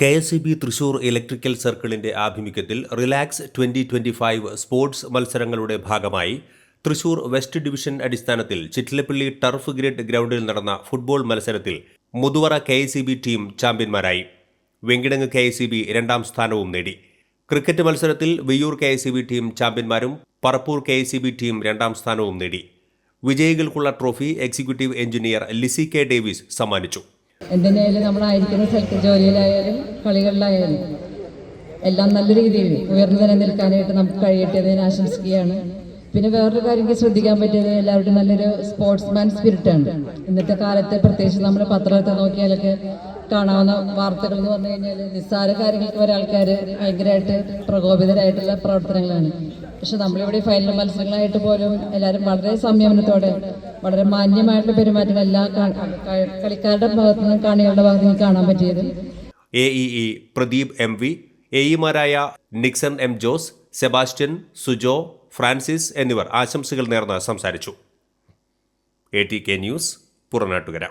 K S E B Thrissur electrical സർക്കിളിന്റെ ആഭിമുഖ്യത്തിൽ relax twenty twenty five sports മത്സരങ്ങളുടെ ഭാഗമായി തൃശൂർ വെസ്റ്റ് ഡിവിഷൻ അടിസ്ഥാനത്തിൽ ചിറ്റിലപ്പള്ളി ടർഫ് ഗ്രിഡ് ഗ്രൗണ്ടിൽ നടന്ന ഫുട്ബോൾ മത്സരത്തിൽ Muthuvara K S E B team ചാമ്പ്യന്മാരായി. Venkitangu K S E B രണ്ടാം സ്ഥാനവും നേടി. ക്രിക്കറ്റ് മത്സരത്തിൽ Viyyur K S E B team ചാമ്പ്യന്മാരും Parappur K S E B team രണ്ടാം സ്ഥാനവും നേടി. വിജയികൾക്കുള്ള trophy executive engineer Lissy K Davis സമ്മാനിച്ചു. എന്തിനായാലും നമ്മളായിരിക്കുന്ന സ്ഥലത്ത് ജോലിയിലായാലും കളികളിലായാലും എല്ലാം നല്ല രീതിയിൽ ഉയർന്നു തന്നെ നിൽക്കാനായിട്ട് നമുക്ക് കഴിയട്ടെ എന്ന് ഞാൻ ആശംസിക്കുകയാണ്. പിന്നെ വേറൊരു കാര്യം ശ്രദ്ധിക്കാൻ പറ്റിയത് എല്ലാവരുടെയും നല്ലൊരു സ്പോർട്സ്മാൻ സ്പിരിറ്റ് ആണ്. ഇന്നത്തെ കാലത്ത് പ്രത്യേകിച്ച് നമ്മൾ പത്രത്തെ നോക്കിയാലൊക്കെ കാണാവുന്ന വാർത്തകൾ എന്ന് പറഞ്ഞു കഴിഞ്ഞാൽ നിസ്സാര കാര്യങ്ങൾക്ക് വരെ ആൾക്കാർ ഭയങ്കരമായിട്ട് പ്രകോപിതരായിട്ടുള്ള പ്രവർത്തനങ്ങളാണ്. പക്ഷെ നമ്മളിവിടെ ഫൈനൽ മത്സരങ്ങളായിട്ട് പോലും എല്ലാവരും വളരെ സംയമനത്തോടെ വളരെ മാന്യമായിട്ടുള്ള പെരുമാറ്റം എല്ലാ കളിക്കാരുടെ ഭാഗത്തു നിന്നും കാണികളുടെ ഭാഗത്തു നിന്നും കാണാൻ പറ്റിയത്. A E E Pradeep M V A ഇമാരായ Nixon M Jose Sebastian Sujo Francis എന്നിവർ ആശംസകൾ നേർന്ന് സംസാരിച്ചു. A T K news Puranattukara.